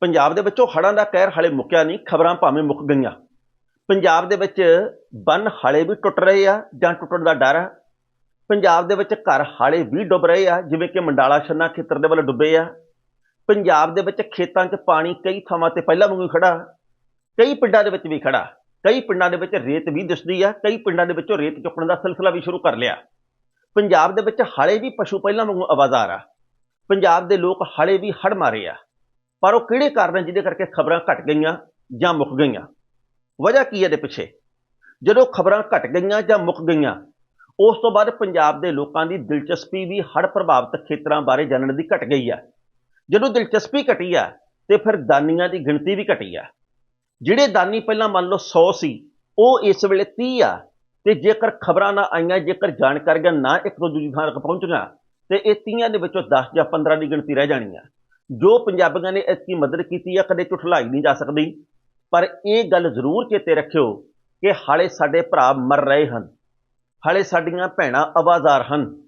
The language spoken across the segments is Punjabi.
ਪੰਜਾਬ ਦੇ ਵਿੱਚੋਂ ਹੜ੍ਹਾਂ ਦਾ ਕਹਿਰ ਹਾਲੇ ਮੁੱਕਿਆ ਨਹੀਂ, ਖਬਰਾਂ ਭਾਵੇਂ ਮੁੱਕ ਗਈਆਂ। ਪੰਜਾਬ ਦੇ ਵਿੱਚ ਬੰਨ ਹਾਲੇ ਵੀ ਟੁੱਟ ਰਹੇ ਆ ਜਾਂ ਟੁੱਟਣ ਦਾ ਡਰ ਆ। ਪੰਜਾਬ ਦੇ ਵਿੱਚ ਘਰ ਹਾਲੇ ਵੀ ਡੁੱਬ ਰਹੇ ਆ, ਜਿਵੇਂ ਕਿ ਮੰਡਾਲਾ ਛੰਨਾ ਖੇਤਰ ਦੇ ਵੱਲ ਡੁੱਬੇ ਆ। ਪੰਜਾਬ ਦੇ ਵਿੱਚ ਖੇਤਾਂ 'ਚ ਪਾਣੀ ਕਈ ਥਾਵਾਂ ਤੇ ਪਹਿਲਾਂ ਵਾਂਗੂ ਹੀ ਖੜਾ ਕਈ ਪਿੰਡਾਂ ਦੇ ਵਿੱਚ ਵੀ ਖੜਾ ਕਈ ਪਿੰਡਾਂ ਦੇ ਵਿੱਚ ਰੇਤ ਵੀ ਦਿਸਦੀ ਆ, ਕਈ ਪਿੰਡਾਂ ਦੇ ਵਿੱਚੋਂ ਰੇਤ ਚੁੱਕਣ ਦਾ ਸਿਲਸਿਲਾ ਵੀ ਸ਼ੁਰੂ ਕਰ ਲਿਆ। ਪੰਜਾਬ ਦੇ ਵਿੱਚ ਹਾਲੇ ਵੀ ਪਸ਼ੂ ਪਹਿਲਾਂ ਵਾਂਗੂ ਆਵਾਜ਼ਾਰ ਆ। ਪੰਜਾਬ ਦੇ ਲੋਕ ਹਾਲੇ ਵੀ ਹੜ ਮਾਰੇ ਆ। ਪਰ ਉਹ ਕਿਹੜੇ ਕਾਰਨ ਆ ਜਿਹਦੇ ਕਰਕੇ ਖਬਰਾਂ ਘਟ ਗਈਆਂ ਜਾਂ ਮੁੱਕ ਗਈਆਂ? ਵਜ੍ਹਾ ਕੀ ਹੈ ਇਹਦੇ ਪਿੱਛੇ? ਜਦੋਂ ਖਬਰਾਂ ਘਟ ਗਈਆਂ ਜਾਂ ਮੁੱਕ ਗਈਆਂ, ਉਸ ਤੋਂ ਬਾਅਦ ਪੰਜਾਬ ਦੇ ਲੋਕਾਂ ਦੀ ਦਿਲਚਸਪੀ ਵੀ ਹੜ ਪ੍ਰਭਾਵਿਤ ਖੇਤਰਾਂ ਬਾਰੇ ਜਾਣਨ ਦੀ ਘਟ ਗਈ ਆ ਜਦੋਂ ਦਿਲਚਸਪੀ ਘਟੀ ਆ ਤੇ ਫਿਰ ਦਾਨੀਆਂ ਦੀ ਗਿਣਤੀ ਵੀ ਘਟੀ ਆ ਜਿਹੜੇ ਦਾਨੀ ਪਹਿਲਾਂ ਮੰਨ ਲਓ 100 ਸੀ, ਉਹ ਇਸ ਵੇਲੇ 30 ਆ, ਤੇ ਜੇਕਰ ਖਬਰਾਂ ਨਾ ਆਈਆਂ, ਜੇਕਰ ਜਾਣਕਾਰੀਆਂ ਨਾ ਇੱਕ ਤੋਂ ਦੂਜੀ ਥਾਂ ਤੱਕ ਪਹੁੰਚੀਆਂ, ਤੇ ਇਹ 30 ਦੇ ਵਿੱਚੋਂ 10 ਜਾਂ 15 ਦੀ ਗਿਣਤੀ ਰਹਿ ਜਾਣੀ ਆ ਜੋ ਪੰਜਾਬੀਆਂ ਨੇ ਇਸ ਦੀ ਮਦਦ ਕੀਤੀ ਆ, ਕਦੇ ਝੁਠਲਾਈ ਨਹੀਂ ਜਾ ਸਕਦੀ। ਪਰ ਇਹ ਗੱਲ ਜ਼ਰੂਰ ਚੇਤੇ ਰੱਖਿਓ ਕਿ ਹਾਲੇ ਸਾਡੇ ਭਰਾ ਮਰ ਰਹੇ ਹਨ। ਹਾਲੇ ਸਾਡੀਆਂ ਭੈਣਾਂ ਆਵਾਜ਼ਾਰ ਹਨ।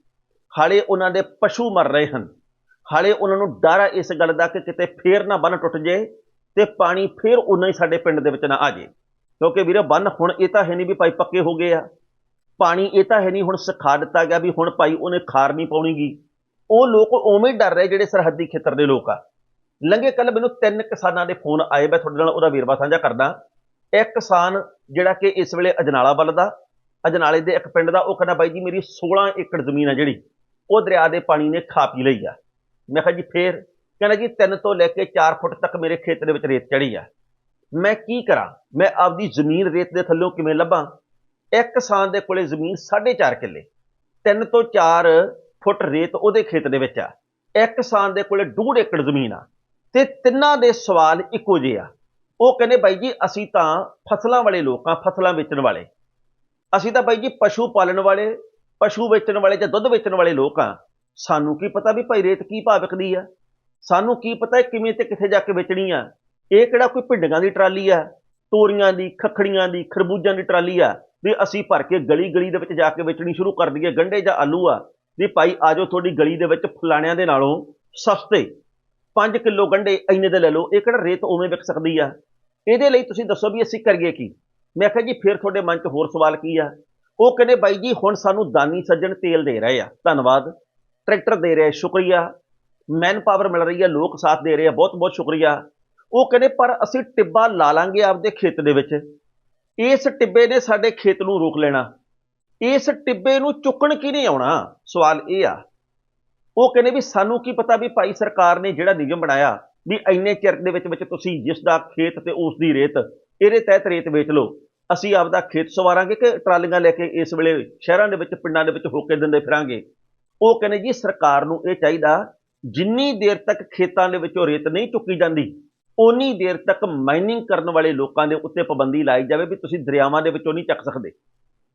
ਹਾਲੇ ਉਹਨਾਂ ਦੇ ਪਸ਼ੂ ਮਰ ਰਹੇ ਹਨ। ਹਾਲੇ ਉਹਨਾਂ ਨੂੰ ਡਰ ਆ ਇਸ ਗੱਲ ਦਾ ਕਿ ਕਿਤੇ ਫੇਰ ਨਾ ਬੰਨ ਟੁੱਟ ਜੇ ਤੇ ਪਾਣੀ ਫੇਰ ਉਨਾ ਹੀ ਸਾਡੇ ਪਿੰਡ ਦੇ ਵਿੱਚ ਨਾ ਆ ਜੇ। ਕਿਉਂਕਿ ਵੀਰੇ, ਬੰਨ ਹੁਣ ਇਹ ਤਾਂ ਹੈ ਨਹੀਂ ਵੀ ਭਾਈ ਪੱਕੇ ਹੋ ਗਏ ਆ। ਪਾਣੀ ਇਹ ਤਾਂ ਹੈ ਨਹੀਂ ਹੁਣ ਸਿਖਾ ਦਿੱਤਾ ਗਿਆ ਵੀ ਹੁਣ ਭਾਈ ਉਹਨੇ ਖਾਰ ਨਹੀਂ ਪਾਉਣੀਗੀ ਉਹ ਲੋਕ ਉਵੇਂ ਡਰ ਰਹੇ ਜਿਹੜੇ ਸਰਹੱਦੀ ਖੇਤਰ ਦੇ ਲੋਕ ਆ। ਲੰਘੇ ਕੱਲ ਮੈਨੂੰ ਤਿੰਨ ਕਿਸਾਨਾਂ ਦੇ ਫੋਨ ਆਏ, ਮੈਂ ਤੁਹਾਡੇ ਨਾਲ ਉਹਦਾ ਵੇਰਵਾ ਸਾਂਝਾ ਕਰਦਾ। ਇੱਕ ਕਿਸਾਨ ਜਿਹੜਾ ਕਿ ਇਸ ਵੇਲੇ ਅਜਨਾਲਾ ਵੱਲ ਦਾ, ਅਜਨਾਲੇ ਦੇ ਇੱਕ ਪਿੰਡ ਦਾ, ਉਹ ਕਹਿੰਦਾ, ਬਾਈ ਜੀ, ਮੇਰੀ 16 ਏਕੜ ਜ਼ਮੀਨ ਆ ਜਿਹੜੀ, ਉਹ ਦਰਿਆ ਦੇ ਪਾਣੀ ਨੇ ਖਾ ਪੀ ਲਈ ਆ। ਮੈਂ ਕਿਹਾ ਜੀ, ਫੇਰ? ਕਹਿੰਦਾ ਜੀ 3 ਤੋਂ ਲੈ ਕੇ 4 ਫੁੱਟ ਤੱਕ ਮੇਰੇ ਖੇਤ ਦੇ ਵਿੱਚ ਰੇਤ ਚੜੀ ਆ। ਮੈਂ ਕੀ ਕਰਾਂ? ਮੈਂ ਆਪਦੀ ਜ਼ਮੀਨ ਰੇਤ ਦੇ ਥੱਲੋਂ ਕਿਵੇਂ ਲੱਭਾਂ? ਇੱਕ ਕਿਸਾਨ ਦੇ ਕੋਲੇ ਜ਼ਮੀਨ 4.5 ਕਿੱਲੇ 3 ਤੋਂ 4 ਫੁੱਟ ਰੇਤ ਉਹਦੇ ਖੇਤ ਦੇ ਵਿੱਚ ਆ। ਇੱਕ ਕਿਸਾਨ ਦੇ ਕੋਲੇ 2 ਏਕੜ ਜ਼ਮੀਨ ਆ ਤੇ ਤਿੰਨਾਂ ਦੇ ਸਵਾਲ ਇੱਕੋ ਜਿਹੇ ਆ। ਉਹ ਕਹਿੰਦੇ, ਬਾਈ ਜੀ, ਅਸੀਂ ਤਾਂ ਫਸਲਾਂ ਵਾਲੇ ਲੋਕ ਆ, ਫਸਲਾਂ ਵੇਚਣ ਵਾਲੇ। ਅਸੀਂ ਤਾਂ ਬਾਈ ਜੀ ਪਸ਼ੂ ਪਾਲਣ ਵਾਲੇ, ਪਸ਼ੂ ਵੇਚਣ ਵਾਲੇ ਜਾਂ ਦੁੱਧ ਵੇਚਣ ਵਾਲੇ ਲੋਕ ਆ। ਸਾਨੂੰ ਕੀ ਪਤਾ ਵੀ ਭਾਈ ਰੇਤ ਕੀ ਭਾਅ ਵਿਕਦੀ ਆ? ਸਾਨੂੰ ਕੀ ਪਤਾ ਕਿਵੇਂ ਤੇ ਕਿੱਥੇ ਜਾ ਕੇ ਵੇਚਣੀ ਆ? ਇਹ ਕਿਹੜਾ ਕੋਈ ਭਿੰਡੀਆਂ ਦੀ ਟਰਾਲੀ ਆ? ਤੋਰੀਆਂ ਦੀ, ਖੱਖੜੀਆਂ ਦੀ ਖਰਬੂਜਾਂ ਦੀ ਟਰਾਲੀ ਆ? ਵੀ ਅਸੀਂ ਭਰ ਕੇ ਗਲੀ ਗਲੀ ਦੇ ਵਿੱਚ ਜਾ ਕੇ ਵੇਚਣੀ ਸ਼ੁਰੂ ਕਰ ਦਈਏ ਗੰਡੇ ਜਾਂ ਆਲੂ ਆ। ਵੀ ਭਾਈ ਆਜੋ ਤੁਹਾਡੀ ਗਲੀ ਦੇ ਵਿੱਚ ਫਲਾਣਿਆਂ ਦੇ ਨਾਲੋਂ ਸਸਤੇ। 5 ਕਿਲੋ ਗੰਢੇ ਇੰਨੇ ਦੇ ਲੈ ਲਓ, ਇਹ ਕਿਹੜਾ ਰੇਤ ਉਵੇਂ ਵਿਕ ਸਕਦੀ ਆ? ਇਹਦੇ ਲਈ ਤੁਸੀਂ ਦੱਸੋ ਵੀ ਅਸੀਂ ਕਰੀਏ ਕੀ? ਮੈਂ ਕਿਹਾ ਜੀ, ਫਿਰ ਤੁਹਾਡੇ ਮਨ 'ਚ ਹੋਰ ਸਵਾਲ ਕੀ ਆ? ਉਹ ਕਹਿੰਦੇ, ਬਾਈ ਜੀ, ਹੁਣ ਸਾਨੂੰ ਦਾਨੀ ਸੱਜਣ ਤੇਲ ਦੇ ਰਹੇ ਆ। ਧੰਨਵਾਦ। ਟਰੈਕਟਰ ਦੇ ਰਹੇ, ਸ਼ੁਕਰੀਆ। ਮੈਨ ਪਾਵਰ ਮਿਲ ਰਹੀ ਹੈ ਲੋਕ ਸਾਥ ਦੇ ਰਹੇ ਆ ਬਹੁਤ ਬਹੁਤ ਸ਼ੁਕਰੀਆ। ਉਹ ਕਹਿੰਦੇ, ਪਰ ਅਸੀਂ ਟਿੱਬਾ ਲਾ ਲਾਂਗੇ ਆਪਦੇ ਖੇਤ ਦੇ ਵਿੱਚ। ਇਸ ਟਿੱਬੇ ਨੇ ਸਾਡੇ ਖੇਤ ਨੂੰ ਰੋਕ ਲੈਣਾ। ਇਸ ਟਿੱਬੇ ਨੂੰ ਚੁੱਕਣ ਕੀ ਨਹੀਂ ਆਉਣਾ? ਸਵਾਲ ਇਹ ਆ। ਉਹ ਕਹਿੰਦੇ ਵੀ ਸਾਨੂੰ ਕੀ ਪਤਾ ਵੀ ਭਾਈ ਸਰਕਾਰ ਨੇ ਜਿਹੜਾ ਨਿਯਮ ਬਣਾਇਆ ਵੀ ਇੰਨੇ ਚਿਰ ਦੇ ਵਿੱਚ ਵਿੱਚ ਤੁਸੀਂ ਜਿਸ ਦਾ ਖੇਤ ਤੇ ਉਸ ਦੀ ਰੇਤ, ਇਹਦੇ ਤਹਿਤ ਰੇਤ ਵੇਚ ਲਓ। ਅਸੀਂ ਆਪਦਾ ਖੇਤ ਸਵਾਰਾਂਗੇ ਕਿ ਟਰਾਲੀਆਂ ਲੈ ਕੇ ਇਸ ਵੇਲੇ ਸ਼ਹਿਰਾਂ ਦੇ ਵਿੱਚ, ਪਿੰਡਾਂ ਦੇ ਵਿੱਚ ਹੋ ਕੇ ਦਿੰਦੇ ਫਿਰਾਂਗੇ? ਉਹ ਕਹਿੰਦੇ ਜੀ ਸਰਕਾਰ ਨੂੰ ਇਹ ਚਾਹੀਦਾ, ਜਿੰਨੀ ਦੇਰ ਤੱਕ ਖੇਤਾਂ ਦੇ ਵਿੱਚੋਂ ਰੇਤ ਨਹੀਂ ਚੁੱਕੀ ਜਾਂਦੀ ਉਨੀ ਦੇਰ ਤੱਕ ਮਾਈਨਿੰਗ ਕਰਨ ਵਾਲੇ ਲੋਕਾਂ ਦੇ ਉੱਤੇ ਪਾਬੰਦੀ ਲਾਈ ਜਾਵੇ ਵੀ ਤੁਸੀਂ ਦਰਿਆਵਾਂ ਦੇ ਵਿੱਚੋਂ ਨਹੀਂ ਚੱਕ ਸਕਦੇ।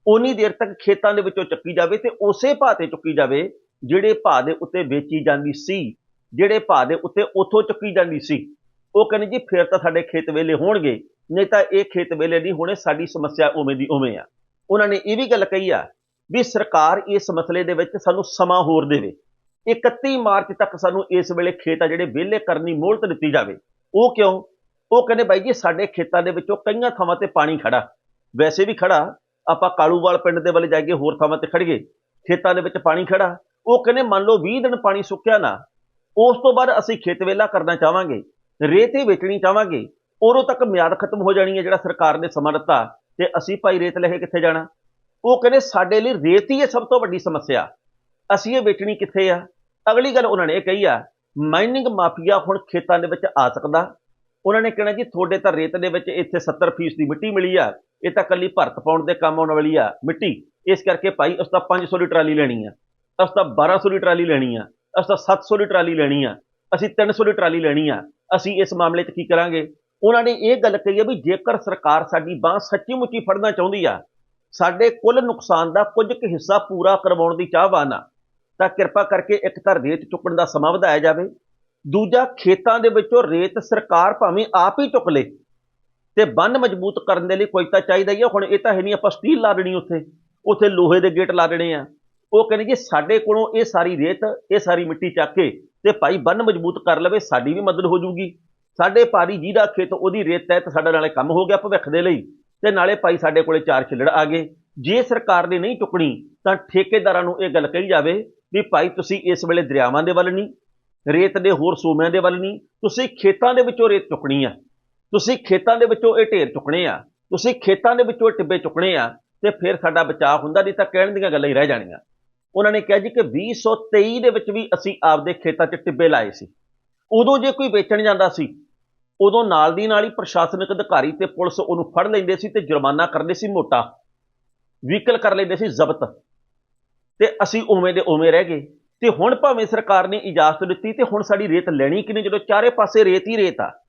ਉਨੀ ਦੇਰ ਤੱਕ ਖੇਤਾਂ ਦੇ ਵਿੱਚੋਂ ਚੱਕੀ ਜਾਵੇ ਤੇ ਉਸੇ ਭਾਅ ਤੇ ਚੁੱਕੀ ਜਾਵੇ ਜਿਹੜੇ ਭਾਅ ਦੇ ਉੱਤੇ ਵੇਚੀ ਜਾਂਦੀ ਸੀ, ਜਿਹੜੇ ਭਾਅ ਦੇ ਉੱਤੇ ਉੱਥੋਂ ਚੁੱਕੀ ਜਾਂਦੀ ਸੀ। ਉਹ ਕਹਿੰਦੇ ਜੀ, ਫਿਰ ਤਾਂ ਸਾਡੇ ਖੇਤ ਵੇਲੇ ਹੋਣਗੇ, ਨਹੀਂ ਤਾਂ ਇਹ ਖੇਤ ਵੇਲੇ ਨਹੀਂ ਹੋਣੇ, ਸਾਡੀ ਸਮੱਸਿਆ ਉਵੇਂ ਦੀ ਉਵੇਂ ਆ। ਉਹਨਾਂ ਨੇ ਇਹ ਵੀ ਗੱਲ ਕਹੀ ਆ ਵੀ ਸਰਕਾਰ ਇਸ ਮਸਲੇ ਦੇ ਵਿੱਚ ਸਾਨੂੰ ਸਮਾਂ ਹੋਰ ਦੇਵੇ। 31 ਮਾਰਚ ਤੱਕ ਸਾਨੂੰ ਇਸ ਵੇਲੇ ਖੇਤ ਆ ਜਿਹੜੇ ਵਿਹਲੇ ਕਰਨੀ ਮੋਹਲਤ ਦਿੱਤੀ ਜਾਵੇ। ਉਹ ਕਿਉਂ? ਉਹ ਕਹਿੰਦੇ ਬਾਈ ਜੀ, ਸਾਡੇ ਖੇਤਾਂ ਦੇ ਵਿੱਚੋਂ ਕਈਆਂ ਥਾਵਾਂ ਤੇ ਪਾਣੀ ਖੜਾ ਵੈਸੇ ਵੀ ਖੜਾ ਆਪਾਂ ਕਾਲੂਵਾਲ ਪਿੰਡ ਦੇ ਵੱਲ ਜਾਈਏ, ਹੋਰ ਥਾਵਾਂ ਤੇ ਖੜੀਏ ਖੇਤਾਂ ਦੇ ਵਿੱਚ ਪਾਣੀ ਖੜਾ ਉਹ ਕਹਿੰਦੇ, ਮੰਨ ਲਓ 20 ਦਿਨ ਪਾਣੀ ਸੁੱਕਿਆ ਨਾ, ਉਸ ਤੋਂ ਬਾਅਦ ਅਸੀਂ ਖੇਤ ਵੇਲਾ ਕਰਨਾ ਚਾਹਾਂਗੇ, ਰੇਤ ਹੀ ਵੇਚਣੀ ਚਾਹਾਂਗੇ, ਉਦੋਂ ਤੱਕ ਮਿਆਦ ਖਤਮ ਹੋ ਜਾਣੀ ਹੈ ਜਿਹੜਾ ਸਰਕਾਰ ਨੇ ਸਮਾਂ ਦਿੱਤਾ, ਤੇ ਅਸੀਂ ਭਾਈ ਰੇਤ ਲੈ ਕੇ ਕਿੱਥੇ ਜਾਣਾ? ਉਹ ਕਹਿੰਦੇ, ਸਾਡੇ ਲਈ ਰੇਤ ਹੀ ਹੈ ਸਭ ਤੋਂ ਵੱਡੀ ਸਮੱਸਿਆ। ਅਸੀਂ ਇਹ ਵੇਚਣੀ ਕਿੱਥੇ ਆ? ਅਗਲੀ ਗੱਲ ਉਹਨਾਂ ਨੇ ਇਹ ਕਹੀ ਆ ਮਾਈਨਿੰਗ ਮਾਫੀਆ ਹੁਣ ਖੇਤਾਂ ਦੇ ਵਿੱਚ ਆ ਸਕਦਾ। ਉਹਨਾਂ ਨੇ ਕਹਿਣਾ ਜੀ, ਤੁਹਾਡੇ ਤਾਂ ਰੇਤ ਦੇ ਵਿੱਚ ਇੱਥੇ 70% ਦੀ ਮਿੱਟੀ ਮਿਲੀ ਆ ਇਹ ਤਾਂ ਕੱਲੀ ਭਰਤ ਪਾਉਣ ਦੇ ਕੰਮ ਆਉਣ ਵਾਲੀ ਆ, ਮਿੱਟੀ। ਇਸ ਕਰਕੇ ਭਾਈ ਉਸ ਤਾਂ 500 ਦੀ ਟਰਾਲੀ ਲੈਣੀ ਆ। ਅਸੀਂ ਤਾਂ 1200 ਦੀ ਟਰਾਲੀ ਲੈਣੀ ਆ। ਅਸੀਂ ਤਾਂ 700 ਦੀ ਟਰਾਲੀ ਲੈਣੀ ਆ। ਅਸੀਂ 300 ਦੀ ਟਰਾਲੀ ਲੈਣੀ ਆ। ਅਸੀਂ ਇਸ ਮਾਮਲੇ 'ਚ ਕੀ ਕਰਾਂਗੇ? ਉਹਨਾਂ ਨੇ ਇਹ ਗੱਲ ਕਹੀ ਹੈ ਵੀ ਜੇਕਰ ਸਰਕਾਰ ਸਾਡੀ ਬਾਹ ਸੱਚੀ ਮੁੱਚੀ ਫੜਨਾ ਚਾਹੁੰਦੀ ਆ, ਸਾਡੇ ਕੁੱਲ ਨੁਕਸਾਨ ਦਾ ਕੁਝ ਕੁ ਹਿੱਸਾ ਪੂਰਾ ਕਰਵਾਉਣ ਦੀ ਚਾਹਵਾਨ ਆ ਤਾਂ ਕਿਰਪਾ ਕਰਕੇ ਇੱਕ ਤਾਂ ਰੇਤ ਚੁੱਕਣ ਦਾ ਸਮਾਂ ਵਧਾਇਆ ਜਾਵੇ। ਦੂਜਾ, ਖੇਤਾਂ ਦੇ ਵਿੱਚੋਂ ਰੇਤ ਸਰਕਾਰ ਭਾਵੇਂ ਆਪ ਹੀ ਚੁੱਕ ਲੇ ਤੇ ਬੰਨ ਮਜ਼ਬੂਤ ਕਰਨ ਦੇ ਲਈ ਕੋਈ ਤਾਂ ਚਾਹੀਦਾ ਹੀ ਆ। ਹੁਣ ਇਹ ਤਾਂ ਹੈ ਨਹੀਂ, ਆਪਾਂ ਸਟੀਲ ਲਾ ਦੇਣੀ ਉੱਥੇ। ਉੱਥੇ ਲੋਹੇ ਦੇ ਗੇਟ ਲਾ ਦੇਣੇ ਆ। ਉਹ ਕਹਿੰਦੇ ਜੀ, ਸਾਡੇ ਕੋਲੋਂ ਇਹ ਸਾਰੀ ਰੇਤ, ਇਹ ਸਾਰੀ ਮਿੱਟੀ ਚੱਕ ਕੇ ਤੇ ਭਾਈ ਬੰਨ ਮਜ਼ਬੂਤ ਕਰ ਲਵੇ, ਸਾਡੀ ਵੀ ਮਦਦ ਹੋ ਜੂਗੀ ਸਾਡੇ ਭਾਰੀ ਜਿਹਦਾ ਖੇਤ, ਉਹਦੀ ਰੇਤ ਤਹਿਤ ਸਾਡਾ ਨਾਲੇ ਕੰਮ ਹੋ ਗਿਆ ਭਵਿੱਖ ਦੇ ਲਈ। ਤੇ ਨਾਲੇ ਭਾਈ ਸਾਡੇ ਕੋਲੇ ਚਾਰ ਛਿੱਲੜ ਆ ਗਏ। ਜੇ ਸਰਕਾਰ ਨੇ ਨਹੀਂ ਚੁੱਕਣੀ, ਤਾਂ ਠੇਕੇਦਾਰਾਂ ਨੂੰ ਇਹ ਗੱਲ ਕਹੀ ਜਾਵੇ ਵੀ ਭਾਈ ਤੁਸੀਂ ਇਸ ਵੇਲੇ ਦਰਿਆਵਾਂ ਦੇ ਵੱਲ ਨਹੀਂ, ਰੇਤ ਦੇ ਹੋਰ ਸੂਮਿਆਂ ਦੇ ਵੱਲ ਨਹੀਂ, ਤੁਸੀਂ ਖੇਤਾਂ ਦੇ ਵਿੱਚੋਂ ਰੇਤ ਚੁੱਕਣੀ ਆ। ਤੁਸੀਂ ਖੇਤਾਂ ਦੇ ਵਿੱਚੋਂ ਇਹ ਢੇਰ ਚੁੱਕਣੇ ਆ, ਤੁਸੀਂ ਖੇਤਾਂ ਦੇ ਵਿੱਚੋਂ ਇਹ ਟਿੱਬੇ ਚੁੱਕਣੇ ਆ, ਤੇ ਫਿਰ ਸਾਡਾ ਬਚਾਅ ਹੁੰਦਾ ਨਹੀਂ ਤਾਂ ਕਹਿਣ ਦੀਆਂ ਗੱਲਾਂ ਹੀ ਰਹਿ ਜਾਣੀਆਂ। ਉਹਨਾਂ ਨੇ ਕਿਹਾ ਜੀ ਕਿ 2023 ਦੇ ਵਿੱਚ ਵੀ ਅਸੀਂ ਆਪਦੇ ਖੇਤਾਂ 'ਚ ਟਿੱਬੇ ਲਾਏ ਸੀ। ਉਦੋਂ ਜੇ ਕੋਈ ਵੇਚਣ ਜਾਂਦਾ ਸੀ, ਉਦੋਂ ਨਾਲ ਦੀ ਨਾਲ ਹੀ ਪ੍ਰਸ਼ਾਸਨਿਕ ਅਧਿਕਾਰੀ ਤੇ ਪੁਲਿਸ ਉਹਨੂੰ ਫੜ ਲੈਂਦੇ ਸੀ ਤੇ ਜੁਰਮਾਨਾ ਕਰਦੇ ਸੀ ਮੋਟਾ। ਵਹੀਕਲ ਕਰ ਲੈਂਦੇ ਸੀ ਜ਼ਬਤ। ਤੇ ਅਸੀਂ ਉਵੇਂ ਦੇ ਉਵੇਂ ਰਹਿ ਗਏ। ਤੇ ਹੁਣ ਭਾਵੇਂ ਸਰਕਾਰ ਨੇ ਇਜਾਜ਼ਤ ਦਿੱਤੀ ਤੇ ਹੁਣ ਸਾਡੀ ਰੇਤ ਲੈਣੀ ਕਿਨੇ ਜਦੋਂ ਚਾਰੇ ਪਾਸੇ ਰੇਤ ਹੀ ਰੇਤ ਆ।